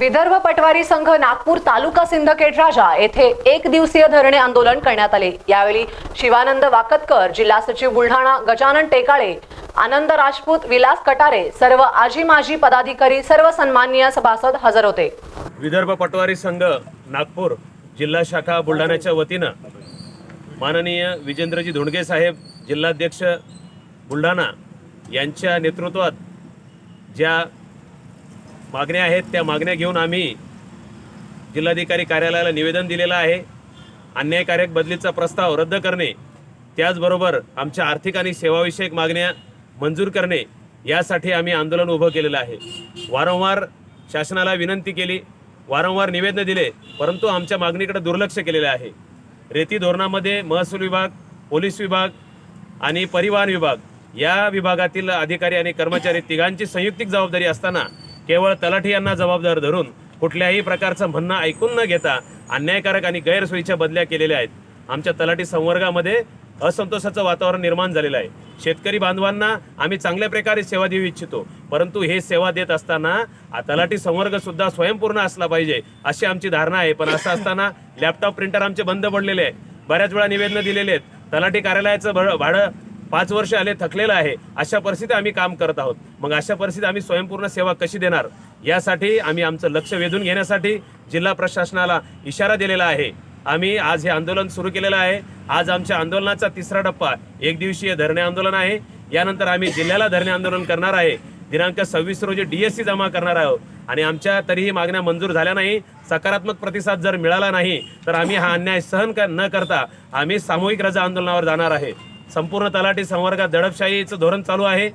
विदर्भ पटवारी संघ नागपूर तालुका सिंदखेड राजा येथे एक दिवसीय धरणे आंदोलन करण्यात आले. यावेळी शिवानंद वाकतकर जिल्हा सचिव बुलढाणा गजानन टेकाळे आनंद राजपूत विलास कटारे सर्व आजी माजी पदाधिकारी सर्व सन्माननीय सभासद हजर होते. विदर्भ पटवारी संघ नागपूर जिल्हा शाखा बुलढाण्याच्या वतीनं माननीय विजेंद्रजी धोंडगे साहेब जिल्हाध्यक्ष बुलढाणा यांच्या नेतृत्वात ज्या मागण्या आहेत त्या मागण्या घेऊन आम्ही जिल्हाधिकारी कार्यालयाला निवेदन दिलेलं आहे. अन्यायकारक बदलीचा प्रस्ताव रद्द करणे त्याचबरोबर आमच्या आर्थिक आणि सेवाविषयक मागण्या मंजूर करणे यासाठी आम्ही आंदोलन उभं केलेलं आहे. वारंवार शासनाला विनंती केली वारंवार निवेदनं दिले परंतु आमच्या मागणीकडे दुर्लक्ष केलेलं आहे. रेती धोरणामध्ये महसूल विभाग पोलीस विभाग आणि परिवहन विभाग या विभागातील अधिकारी आणि कर्मचारी तिघांची संयुक्तिक जबाबदारी असताना केवळ तलाठी यांना जबाबदार धरून कुठल्याही प्रकारचं म्हणणं ऐकून न घेता अन्यायकारक आणि गैरसोयीच्या बदल्या केलेल्या आहेत. आमच्या तलाठी संवर्गामध्ये असंतोषाचं वातावरण निर्माण झालेलं आहे. शेतकरी बांधवांना आम्ही चांगल्या प्रकारे सेवा देऊ इच्छितो परंतु हे सेवा देत असताना तलाठी संवर्ग सुद्धा स्वयंपूर्ण असला पाहिजे अशी आमची धारणा आहे. पण असं असताना लॅपटॉप प्रिंटर आमचे बंद पडलेले आहे बऱ्याच वेळा निवेदनं दिलेले आहेत. तलाठी कार्यालयाचं भाडं पाच वर्ष आले थकलेलं आहे अशा परिस्थितीत आम्ही काम करत आहोत. मग अशा परिस्थितीत आम्ही स्वयंपूर्ण सेवा कशी देणार? यासाठी आम्ही आमचं लक्ष वेधून घेण्यासाठी जिल्हा प्रशासनाला इशारा दिलेला आहे. आम्ही आज हे आंदोलन सुरू केलेलं आहे. आज आमच्या आंदोलनाचा तिसरा टप्पा एक दिवसीय धरणे आंदोलन आहे. यानंतर आम्ही जिल्ह्याला धरणे आंदोलन करणार आहे. दिनांक सव्वीस रोजी डीएससी जमा करणार आहोत. आणि आमच्या तरीही मागण्या मंजूर झाल्या नाही. सकारात्मक प्रतिसाद जर मिळाला नाही तर आम्ही हा अन्याय सहन कर न करता आम्ही सामूहिक रजा आंदोलनावर जाणार आहे. संपूर्ण तलाठी संवर्गात दडपशाहीचं धोरण चालू आहे.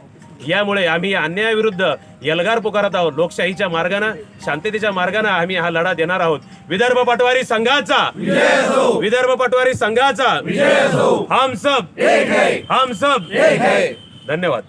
यामुळे आम्ही अन्यायाविरुद्ध यलगार पुकारत आहोत. लोकशाहीच्या मार्गानं शांततेच्या मार्गानं आम्ही हा लढा देणार आहोत. विदर्भ पटवारी संघाचा. विदर्भ पटवारी संघाचा. हम सब. हम सब. धन्यवाद.